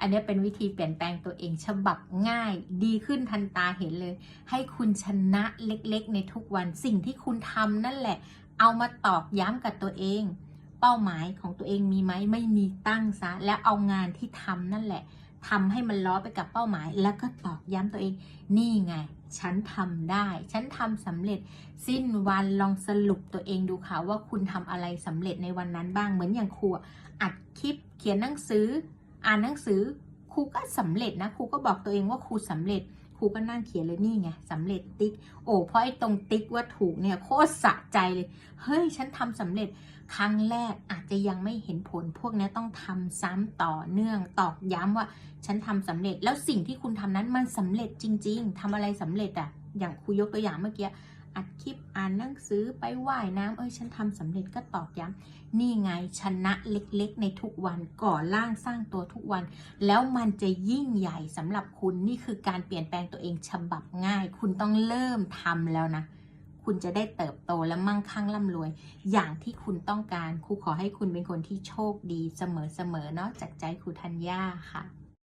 อันนี้เป็นวิธีเปลี่ยนแปลงตัวเองฉบับง่าย ดีขึ้นทันตาเห็นเลย ให้คุณชนะเล็กๆ ในทุกวันสิ่งที่คุณทำนั่นแหละ เอามาตอกย้ำกับตัวเอง เป้าหมายของตัวเองมีไหมไม่มีตั้งซะ แล้วเอางานที่ทำนั่นแหละทำให้มันล้อไปกับเป้าหมาย แล้วก็ตอกย้ำตัวเอง นี่ไง ฉันทำได้ ฉันทำสำเร็จ สิ้นวันลองสรุปตัวเองดูค่ะว่าคุณทำอะไรสำเร็จในวันนั้นบ้าง เหมือนอย่างครูอะอัดคลิป เขียนหนังสือ อ่านหนังสือครูก็สำเร็จนะครูก็บอกตัวเองว่าครูสำเร็จครูก็นั่งเขียนเลยนี่ไงสำเร็จติ๊ก โอ้เพราะไอ้ตรงติ๊กว่าถูกเนี่ยโคตรสะใจเลย เฮ้ย ฉันทำสำเร็จครั้งแรกอาจจะยังไม่เห็นผลพวกนี้ต้องทำซ้ำต่อเนื่องตอกย้ำว่า ฉันทำสำเร็จแล้วสิ่งที่คุณทำนั้นมันสำเร็จจริง ๆทำอะไรสำเร็จอะอย่างครูยกตัวอย่างเมื่อกี้อัดคลิป อ่านหนังสือไปว่ายน้ำเอ้ยฉันทำสำเร็จก็ตอกย้ำนี่ไงชนะเล็กๆ ในทุกวันก่อร่างสร้างตัวทุกวัน แล้วมันจะยิ่งใหญ่สำหรับคุณนี่คือการเปลี่ยนแปลงตัวเองฉบับง่าย คุณต้องเริ่มทำแล้วนะคุณจะได้เติบโตและมั่งคั่งร่ำรวย อย่างที่คุณต้องการครูขอให้คุณเป็นคนที่โชคดีเสมอๆเนาะจากใจครูธัญญาค่ะ